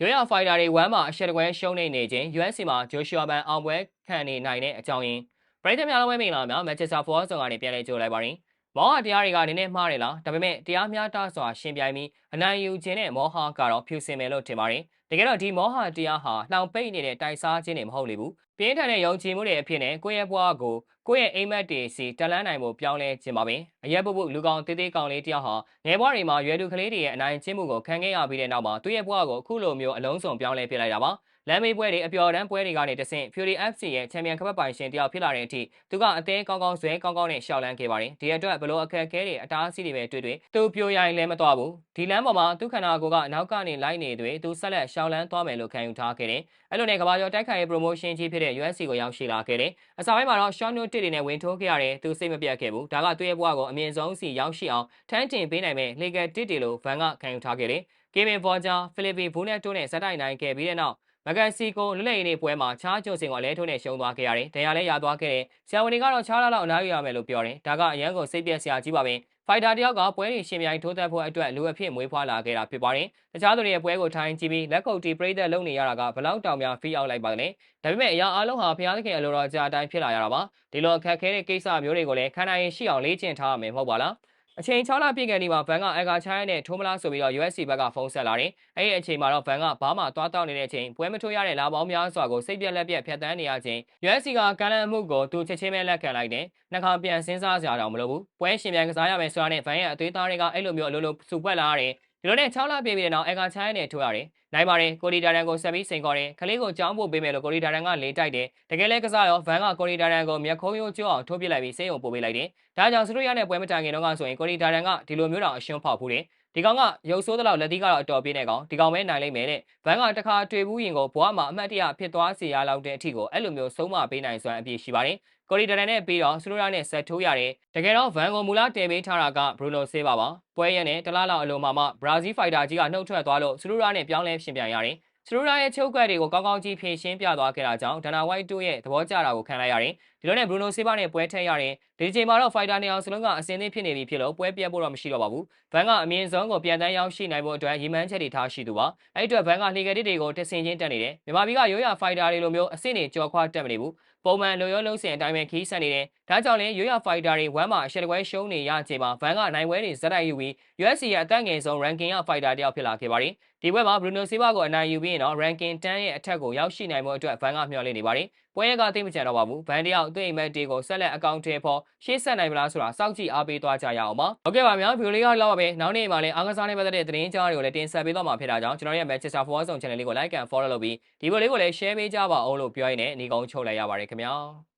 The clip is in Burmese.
ရိုးရဖိုင်တာတွေဝမ်းမှာအရှက်တကွဲရှုံးနေနေခြင်း USC မှာဂျိုရှူအာဘန်အောင်ပွဲခံနေနိုင်တဲ့အကြောင်းရင်းပရိသတ်များလုံးဝမင်္ဂလာများမန်ချက်စတာဖော်ဆောင်ကနေပြန်လည်ကြိုလိုက်ပါရင်မောဟတရားတွေကနည်းနည်းမှားတယ်လားဒါပေမဲ့တရားမျှတစွာရှင်ပြိုင်ပြီးအနိုင်ယူခြင်းနဲ့မောဟကတော့ဖြူစင်မယ်လို့ထင်ပါတယ်တကယ်တော့ဒီမောဟတရားဟာနှောင်ပိတ်နေတဲ့တိုက်စားခြင်းတွေမဟုတ်လေဘူးပြင်းထန်တဲ့ယုံကြည်မှုတွေအဖြစ်နဲ့ကိုယ့်ရဲ့ဘဝကိုကိုယ့်ရဲ့အိမ်မက်တွေစီတက်လန်းနိုင်မှုပြောင်းလဲခြင်းပါပဲအရက်ပုတ်ပုတ်လူကောင်တေးသေးကောင်လေးတယောက်ဟာငယ်ဘဝတွေမှာရွယ်လူကလေးတွေရဲ့အနိုင်ကျင့်မှုကိုခံခဲ့ရပြီးတဲ့နောက်မှာသူ့ရဲ့ဘဝကိုအခုလိုမျိုးအလုံးစုံပြောင်းလဲပြလိုက်တာပါလမ်းမေးပွဲတွေအပျော်တန်းပွဲတွေကနေတဆင့် Fury FC ရဲ့ချန်ပီယံကပတ်ပိုင်ရှင်တယောက်ဖြစ်လာတဲ့အထိသူကအသေးကောင်းကောင်းဇွဲကောင်းကောင်းနဲ့ရှောက်လန်းခဲ့ပါတယ်ဒီအတွက်ဘလို့အခက်အခဲတွေအတားအဆီးတွေပဲတွေ့တွေ့သူပြိုရိုင်လဲမသွားဘူးဒီလမ်းပေါ်မှာသူခန္ဓာကိုယ်ကအနောက်ကနေလိုက်နေသွေးသူဆက်လက်ရှောက်လန်းသွားမယ်လို့ခံယူထားခဲ့တယ်အဲ့လိုနဲ့ကဘာကျော်တိုက်ခိုင်ရေး promotion ကြီးဖြစ်တဲ့ USC ကိုရောက်ရှိလာခဲ့တယ်အစားပိုင်းမှာတော့ Sean Note တွေနဲ့ဝင်ထိုးခဲ့ရတယ်သူစိတ်မပြတ်ခဲ့ဘူးဒါကသူ့ရဲ့ဘဝကိုအမြင့်ဆုံးစီရောက်ရှိအောင်ထမ်းတင်ပေးနိုင်မဲ့ legal တစ်တွေလို့ဗန်ကခံယူထားခဲ့တယ် Kevin Forger, Philippe Boneto နဲ့ဇက်တိုက်နိုင်ခဲ့ပြီးတဲ့နောက်မကန်စီကိုလွတ်လပ်ရေးနေ့ပွဲမှာချားကျုံစင်ကိုလဲထိုးနဲ့ရှုံးသွားခဲ့ရတယ်။ဒဏ်ရာလည်းရသွားခဲ့တယ်။ဆရာဝန်တွေကတော့ချားလာလောက်အနားယူရမယ်လို့ပြောတယ်။ဒါကအရန်ကိုစိတ်ပြက်စရာကြီးပါပဲ။ ဖိုက်တာတယောက်ကပွဲတွေရှင်ပြိုင်ထိုးသက်ဖို့အတွက်လူအဖြစ်မွေးဖွားလာခဲ့တာဖြစ်ပါတယ်။တခြားသူတွေရဲ့ပွဲကိုထိုင်ကြည့်ပြီးလက်ကုပ်တီပြိသက်လုံနေရတာကဘလောက်တောင်များဖီးအောင်လိုက်ပါလဲ။ဒါပေမဲ့အရာအလုံးဟာဖျားသခင်အလိုတော်ကြာအတိုင်းဖြစ်လာရတာပါ။ဒီလိုအခက်ခဲတဲ့ကိစ္စမျိုးတွေကိုလည်းခန္ဓာရင်ရှိအောင်လေ့ကျင့်ထားရမယ်မဟုတ်ပါလား။ အချိန်6လပြည့်ခဲ့ဒီမှာဘန်ကအကာချိုင်းနဲ့ထိုးမလားဆိုပြီးတော့ USC ဘက်ကဖုန်းဆက်လာတယ်။အဲ့ဒီအချိန်မှာတော့ဘန်ကဘာမှသွားတောက်နေတဲ့အချိန်ပွဲမထိုးရတဲ့လာပေါင်းများစွာကိုစိတ်ပြက်လက်ပြက်ဖျက်ဆီးနေရခြင်း USC ကကမ်းလှမ်းမှုကိုသူချက်ချင်းပဲလက်ခံလိုက်တယ်။နှခါပြန်စဉ်းစားစရာတော့မလိုဘူး။ပွဲရှင်ပြန်ကစားရမယ်ဆိုတာနဲ့ဘန်ရဲ့အသွေးသားတွေကအဲ့လိုမျိုးအလိုလိုစုပွက်လာရတယ်။ ဒီလိုနဲ့6လပြည့်ပြီးတဲ့နောက်အကာချိုင်းနဲ့ထိုးရတယ်။နိုင်ပါတယ်ကိုရီဒါရန်ကိုဆက်ပြီးစိန်ခေါ်တယ်ခလေးကိုကြောင်းပို့ပေးမယ်လို့ကိုရီဒါရန်ကလေတိုက်တယ်တကယ်လဲကစားရောဗန်ကကိုရီဒါရန်ကိုမျက်ခုံးရိုးကျိုးအောင်ထိုးပစ်လိုက်ပြီးစိတ်ုံပို့ပေးလိုက်တယ်ဒါကြောင့်စတူရနဲ့ပွဲမတိုင်ခင်တော့ကဆိုရင်ကိုရီဒါရန်ကဒီလိုမျိုးတောင်အရှုံးဖောက်ဘူးတယ် ဒီကောင်ကရုပ်ဆိုးသလောက်လက်သီးကတော့အတော်ပြင်းနေကောင်ဒီကောင်ပဲနိုင်လိမ့်မယ်တဲ့ဘန်ကတခါတွေ့ဘူးရင်ကိုဘွားမှာအမှတ်တရဖြစ်သွားစေရလောက်တဲ့အထိကိုအဲ့လိုမျိုးဆုံးမပေးနိုင်စွမ်းအပြည့်ရှိပါတယ်ကိုရီဒရန်နဲ့ပြီးတော့စတူရာနဲ့ဆက်ထိုးရတယ်တကယ်တော့ဗန်ကိုမူလာတည်ပေးထားတာကဘရူနိုဆေးပါပါပွဲရနဲ့တလားလောက်အလုံးမှာမှဘရာဇီးဖိုက်တာကြီးကနှုတ်ထွက်သွားလို့စတူရာနဲ့ပြောင်းလဲရှင်ပြန်ရတယ် စတူရာရဲ့ချုပ်ကွက်တွေကိုကောင်းကောင်းကြီးဖြည့်ရှင်းပြသွားခဲ့တာကြောင့်ဒနာဝိုက်တို့ရဲ့သဘောကျတာကိုခံလိုက်ရတယ်ဒီလိုနဲ့ဘရူနိုဆေးပါနဲ့ပွဲထည့်ရတယ်ဒီချိန်မှာတော့ဖိုက်တာနေအောင်စလုံးကအစင်းသင်းဖြစ်နေပြီဖြစ်လို့ပွဲပြတ်ဖို့တော့မရှိတော့ပါဘူးဘန်ကအမြင့်ဆုံးကိုပြန်တန်းရောက်ရှိနိုင်ဖို့အတွက်ရီမန်းချက်တွေထားရှိသူပါအဲ့အတွက်ဘန်ကလှေကတစ်တွေကိုတဆင်ချင်းတက်နေတယ်မြန်မာပြည်ကရိုးရာဖိုက်တာတွေလိုမျိုးအဆင့်တွေကြော်ခွာတက်မနေဘူး ပုံမှန်လိုရောလုံးစင်အတိုင်းပဲခီးဆက်နေတယ်။ဒါကြောင့်လည်းရိုးရဖိုက်တာတွေဝမ်းမှာအရှက်တကွဲရှုံးနေရချိန်မှာဗန်ကနိုင်ပွဲတွေဇက်တိုက်ယူပြီး UFC ရဲ့အသက်ငယ်ဆုံး ranking ရဖိုက်တာတယောက်ဖြစ်လာခဲ့ပါတယ်။ဒီပွဲမှာ Bruno Silva ကိုအနိုင်ယူပြီးရင်တော့ ranking 10ရဲ့အထက်ကိုရောက်ရှိနိုင်မှုအတွက်ဗန်ကမျှော်လင့်နေပါတယ်။ပွဲရကသိမကြံတော့ပါဘူး။ဗန်တယောက်သူ့အိမ်မက်တေကိုဆက်လက်အကောင့်ထဲပေါ်ရှေ့ဆက်နိုင်မလားဆိုတာစောင့်ကြည့်အားပေးသွားကြရအောင်ပါ။ဟုတ်ကဲ့ပါများဗီဒီယိုလေးကတော့ပါပဲ။နောက်နေ့မှာလည်းအားကစားနဲ့ပတ်သက်တဲ့သတင်းကြားတွေကိုလည်းတင်ဆက်ပေးသွားမှာဖြစ်တာကြောင့်ကျွန်တော်ရဲ့ Manchester Forward Zone Channel လေးကို like and follow လုပ်ပြီးဒီဗီဒီယိုလေးကိုလည်း share ပေးကြပါအောင်လို့ပြောရင်းနဲ့ညီကုန်းချုပ်လိုက်ရပါတယ်ခင်ဗျာ။